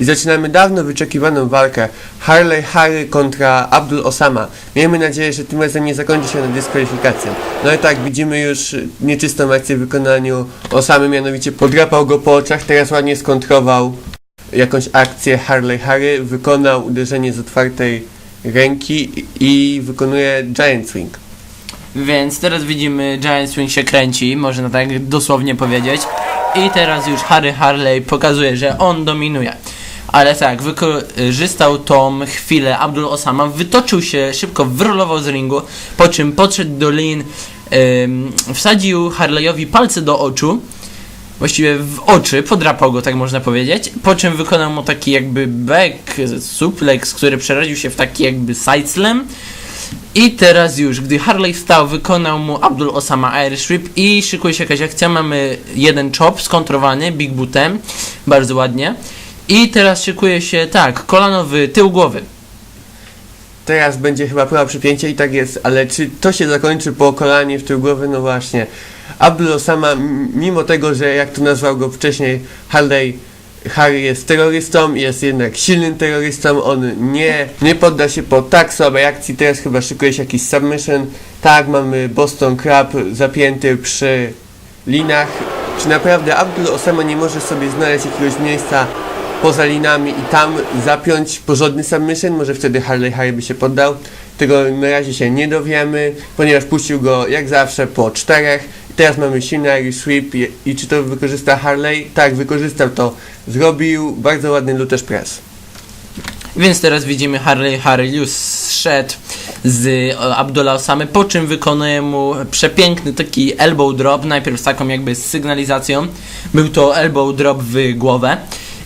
I zaczynamy dawno wyczekiwaną walkę Harley Harry kontra Abdul Osama. Miejmy nadzieję, że tym razem nie zakończy się na dyskwalifikację. No i tak, widzimy już nieczystą akcję w wykonaniu Osamy, mianowicie podrapał go po oczach, teraz ładnie skontrował jakąś akcję Harley Harry, wykonał uderzenie z otwartej ręki i wykonuje Giant Swing. Więc teraz widzimy Giant Swing się kręci, można tak dosłownie powiedzieć. I teraz już Harry Harley pokazuje, że on dominuje. Ale tak, wykorzystał tą chwilę Abdul Osama, wytoczył się, szybko wyrolował z ringu, po czym podszedł do Lin, wsadził Harleyowi palce do oczu, właściwie w oczy, podrapał go, tak można powiedzieć, po czym wykonał mu taki jakby back suplex, który przerodził się w taki jakby side slam. I teraz już, gdy Harley wstał, wykonał mu Abdul Osama Irish Whip i szykuje się jakaś akcja. Mamy jeden chop skontrowany Big Bootem, bardzo ładnie. I teraz szykuje się, tak, kolanowy tył głowy. Teraz będzie chyba próba przypięcia i tak jest, ale czy to się zakończy po kolanie w tył głowy? No właśnie. Abdul Osama, mimo tego, że jak to nazwał go wcześniej Harley, Harry jest terrorystą, jest jednak silnym terrorystą, on nie, nie podda się po tak słabej akcji, teraz chyba szykuje się jakiś submission. Tak, mamy Boston Crab zapięty przy linach. Czy naprawdę Abdul Osama nie może sobie znaleźć jakiegoś miejsca poza linami i tam zapiąć porządny submission, może wtedy Harley Harry by się poddał. Tego na razie się nie dowiemy, ponieważ puścił go jak zawsze po czterech. Teraz mamy Irish Sweep i, i czy to wykorzysta Harley? Tak, wykorzystał to. Zrobił bardzo ładny Luther's Press. Więc teraz widzimy Harley już zszedł z e, Abdullah Osamy, po czym wykonuje mu przepiękny taki elbow drop, najpierw z taką jakby sygnalizacją. Był to elbow drop w głowę.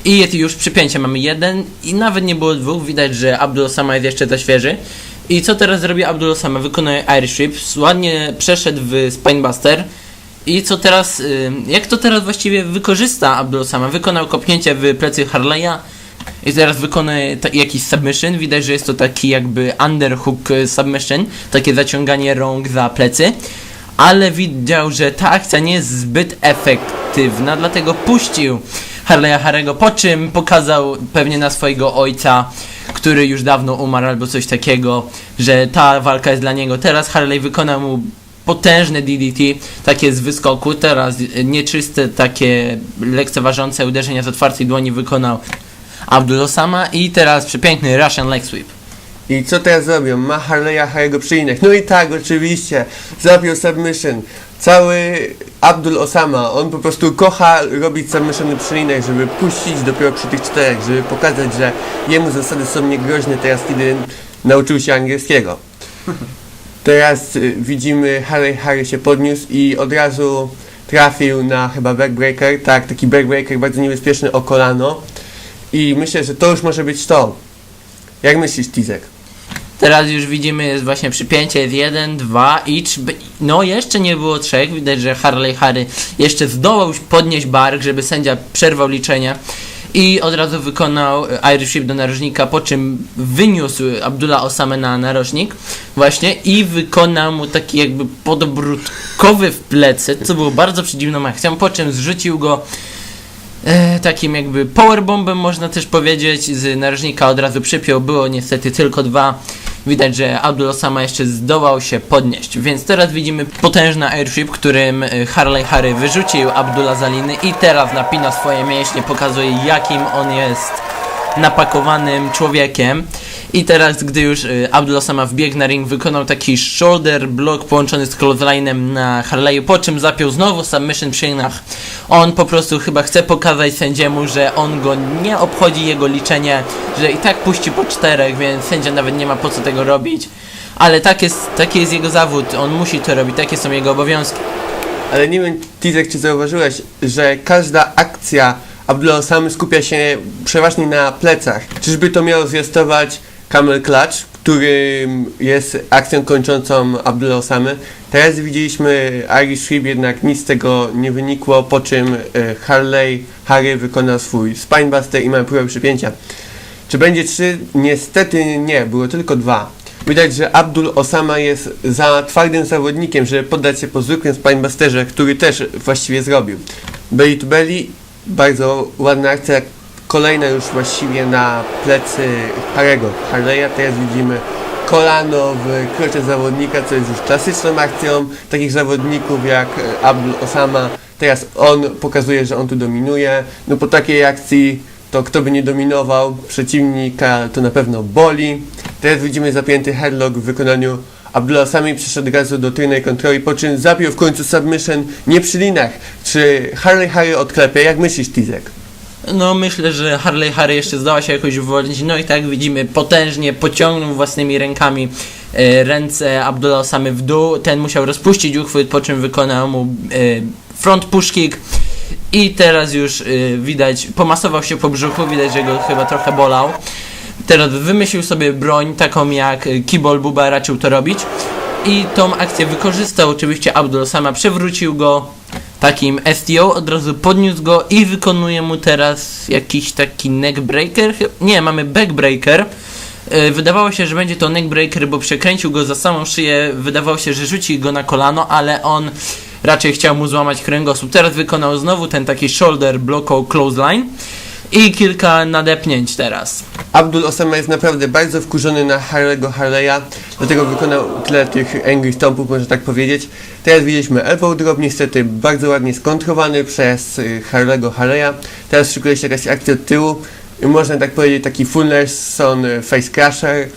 I jest już przypięcie mamy jeden i nawet nie było dwóch, widać, że Abdul Osama jest jeszcze za świeży. I co teraz zrobi Abdul Osama? Wykonuje Irish Whip, ładnie przeszedł w Spinebuster. I co teraz, y, jak to teraz właściwie wykorzysta Abdul Osama? Wykonał kopnięcie w plecy Harley'a, i teraz wykonuje jakiś submission. Widać, że jest to taki jakby underhook submission, takie zaciąganie rąk za plecy. Ale widział, że ta akcja nie jest zbyt efektywna, dlatego puścił Harley'a Harego, po czym pokazał pewnie na swojego ojca, który już dawno umarł albo coś takiego, że ta walka jest dla niego. Teraz Harley wykonał mu potężne DDT, takie z wyskoku, teraz nieczyste, takie lekceważące uderzenia z otwartej dłoni wykonał Abdul Osama i teraz przepiękny Russian Leg Sweep. I co teraz zrobią? Ma Harley'a Harry'ego przy. No i tak, oczywiście. Zapiął submission. Cały Abdul Osama, on po prostu kocha robić submissiony przy żeby puścić dopiero przy tych czterech, żeby pokazać, że jemu zasady są niegroźne teraz, kiedy nauczył się angielskiego. Teraz y, widzimy, Harley Harry się podniósł i od razu trafił na chyba backbreaker, tak, taki backbreaker bardzo niebezpieczny o kolano. I myślę, że to już może być to. Jak myślisz, Tizek? Teraz już widzimy, jest właśnie przypięcie, jest jeden, dwa i trz- no jeszcze nie było trzech, widać, że Harley Harry jeszcze zdołał podnieść bark, żeby sędzia przerwał liczenie i od razu wykonał e, Irish Whip do narożnika, po czym wyniósł Abdullah Osamę na narożnik właśnie i wykonał mu taki jakby podbródkowy w plecy, co było bardzo przedziwną akcją, po czym zrzucił go E, takim jakby powerbombem można też powiedzieć, z narożnika. Od razu przypiął, było niestety tylko dwa. Widać, że Abdul Osama jeszcze zdołał się podnieść, więc teraz widzimy potężny airship, którym e, Harley Harry wyrzucił Abdullah Zaliny i teraz napina swoje mięśnie, pokazuje jakim on jest napakowanym człowiekiem. I teraz, gdy już y, Abdul Osama wbiegł na ring, wykonał taki shoulder block połączony z clothesline'em na Harley'u, po czym zapiął znowu submission przy linach. On po prostu chyba chce pokazać sędziemu, że on go nie obchodzi jego liczenie, że i tak puści po czterech, więc sędzia nawet nie ma po co tego robić. Ale tak jest, taki jest jego zawód, on musi to robić, takie są jego obowiązki. Ale nie wiem, Tizek, czy zauważyłeś, że każda akcja Abdullah skupia się przeważnie na plecach. Czyżby to miało zwiastować Camel Clutch, który jest akcją kończącą Abdullah Osamy. Teraz widzieliśmy Irish Sweep, jednak nic z tego nie wynikło, po czym e, Harley Harry wykonał swój Spinebuster i mamy próbę przypięcia. Czy będzie trzy? Niestety nie, było tylko dwa. Widać, że Abdul Osama jest za twardym zawodnikiem, żeby poddać się po zwykłym Spinebusterze, który też właściwie zrobił. Belly to belly, bardzo ładna akcja, kolejna już właściwie na plecy Harego Harley'a. Teraz widzimy kolano w krocze zawodnika, co jest już klasyczną akcją takich zawodników jak e, Abdul Osama. Teraz on pokazuje, że on tu dominuje. No po takiej akcji to kto by nie dominował przeciwnika, to na pewno boli. Teraz widzimy zapięty headlock w wykonaniu Abdullah Sami przyszedł od razu do tylnej kontroli, po czym zabił w końcu submission nie przy linach. Czy Harley Harry odklepie? Jak myślisz, Tizek? No myślę, że Harley Harry jeszcze zdoła się jakoś uwolnić. No i tak widzimy, potężnie pociągnął własnymi rękami e, ręce Abdullah Osamy w dół. Ten musiał rozpuścić uchwyt, po czym wykonał mu e, front push kick. I teraz już e, widać, pomasował się po brzuchu, widać, że go chyba trochę bolał. Teraz wymyślił sobie broń, taką jak Kibol Buba raczył to robić. I tą akcję wykorzystał oczywiście Abdul Sama, przewrócił go takim STO, od razu podniósł go i wykonuje mu teraz jakiś taki neckbreaker. Nie, mamy backbreaker. E, Wydawało się, że będzie to neckbreaker, bo przekręcił go za samą szyję. Wydawało się, że rzuci go na kolano, ale on raczej chciał mu złamać kręgosłup. Teraz wykonał znowu ten taki shoulder block clothesline i kilka nadepnięć teraz. Abdul Osama jest naprawdę bardzo wkurzony na Harley'ego Harley'a, dlatego wykonał tyle tych angry stompów, można tak powiedzieć. Teraz widzieliśmy elbow drop, niestety bardzo ładnie skontrowany przez y, Harley'ego Harley'a. Teraz szykuje się jakaś akcja od tyłu, można tak powiedzieć taki Fullerson y, face crusher.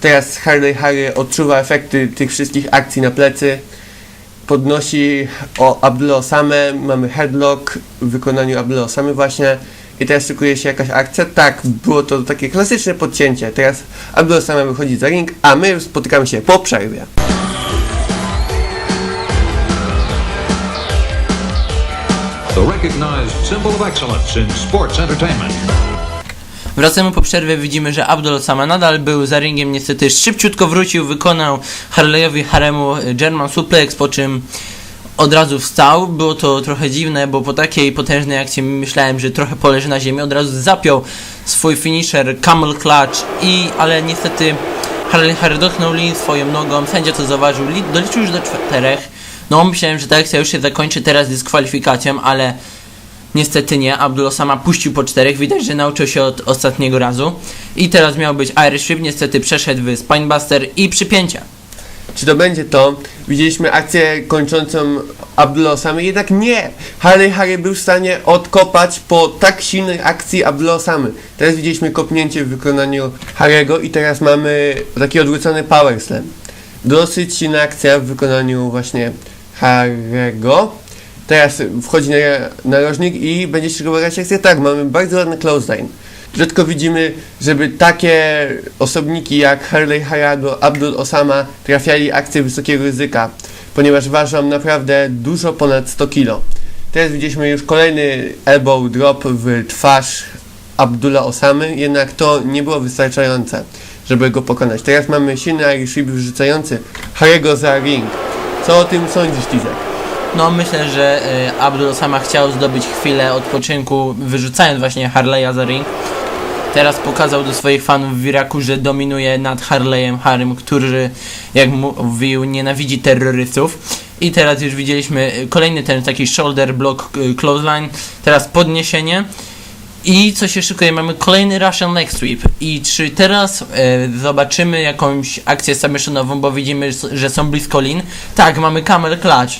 Teraz Harley Harry odczuwa efekty tych wszystkich akcji na plecy. Podnosi o Abdul Osamę, mamy headlock w wykonaniu Abdul Osamy właśnie. I teraz szykuje się jakaś akcja. Tak, było to takie klasyczne podcięcie. Teraz Abdul Osama wychodzi za ring, a my spotykamy się po przerwie. the recognized symbol of excellence in sports entertainment. Wracamy po przerwie, widzimy, że Abdul Sama nadal był za ringiem, niestety szybciutko wrócił, wykonał Harley'owi Haremu German Suplex, po czym od razu wstał. Było to trochę dziwne, bo po takiej potężnej akcji myślałem, że trochę poleży na ziemi. Od razu zapiął swój finisher Camel Clutch i, ale niestety Harley Harry dotknął lin swoją nogą, sędzia to zauważył, li, doliczył już do czterech. No myślałem, że ta akcja już się zakończy teraz dyskwalifikacją, ale Niestety nie, Abdul sama puścił po czterech, widać, że nauczył się od ostatniego razu. I teraz miał być Irish Whip, niestety przeszedł w Spinebuster i przypięcia. Czy to będzie to? Widzieliśmy akcję kończącą Abdul Osamy, jednak nie! Harley Harry był w stanie odkopać po tak silnej akcji Abdul Osamy. Teraz widzieliśmy kopnięcie w wykonaniu Harego i teraz mamy taki odwrócony power slam. Dosyć silna akcja w wykonaniu właśnie Harego. Teraz wchodzi na narożnik i będzie się robić akcja. Tak, mamy bardzo ładny clothesline. Rzadko widzimy, żeby takie osobniki jak Harley Harado, Abdul Osama trafiali akcje wysokiego ryzyka, ponieważ ważą naprawdę dużo ponad 100 kg. Teraz widzieliśmy już kolejny elbow drop w twarz Abdullah Osamy, jednak to nie było wystarczające, żeby go pokonać. Teraz mamy silny Irish Whip wyrzucający Harry'ego za ring. Co o tym sądzisz, Tizek? No myślę, że y, Abdul sama chciał zdobyć chwilę odpoczynku, wyrzucając właśnie Harley'a za ring. Teraz pokazał do swoich fanów w Iraku, że dominuje nad Harley'em Harrym, który, jak mówił, nienawidzi terrorystów. I teraz już widzieliśmy y, kolejny ten taki shoulder block y, clothesline. Teraz podniesienie. I co się szykuje? Mamy kolejny Russian leg sweep. I czy teraz e, zobaczymy jakąś akcję submissionową, bo widzimy, że są blisko lin? Tak, mamy camel clutch.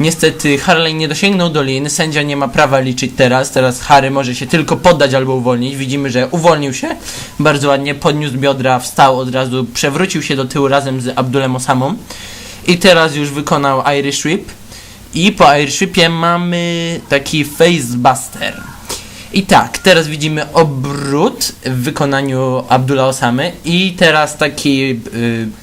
Niestety Harley nie dosięgnął do lin, sędzia nie ma prawa liczyć teraz, teraz Harry może się tylko poddać albo uwolnić. Widzimy, że uwolnił się, bardzo ładnie podniósł biodra, wstał od razu, przewrócił się do tyłu razem z Abdulem Osamą. I teraz już wykonał Irish Whip. I po Irish Whipie mamy taki facebuster. I tak, teraz widzimy obrót w wykonaniu Abdullah Osamy i teraz taki y,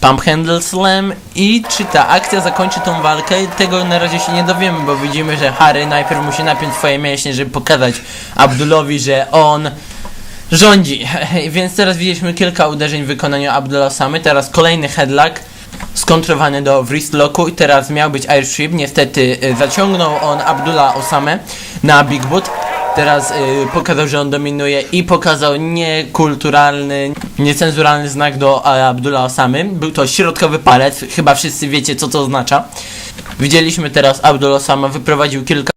pump handle slam i czy ta akcja zakończy tą walkę? Tego na razie się nie dowiemy, bo widzimy, że Harry najpierw musi napiąć swoje mięśnie, żeby pokazać Abdulowi, że on rządzi. Więc teraz widzieliśmy kilka uderzeń w wykonaniu Abdullah Osamy, teraz kolejny headlock skontrowany do wrist locku i teraz miał być Irish Whip, niestety y, zaciągnął on Abdullah Osamę na Big Boot Teraz y, pokazał, że on dominuje i pokazał niekulturalny, niecenzuralny znak do Abdullah Osamy. Był to środkowy palec, chyba wszyscy wiecie co to oznacza. Widzieliśmy teraz Abdullah Osama wyprowadził kilka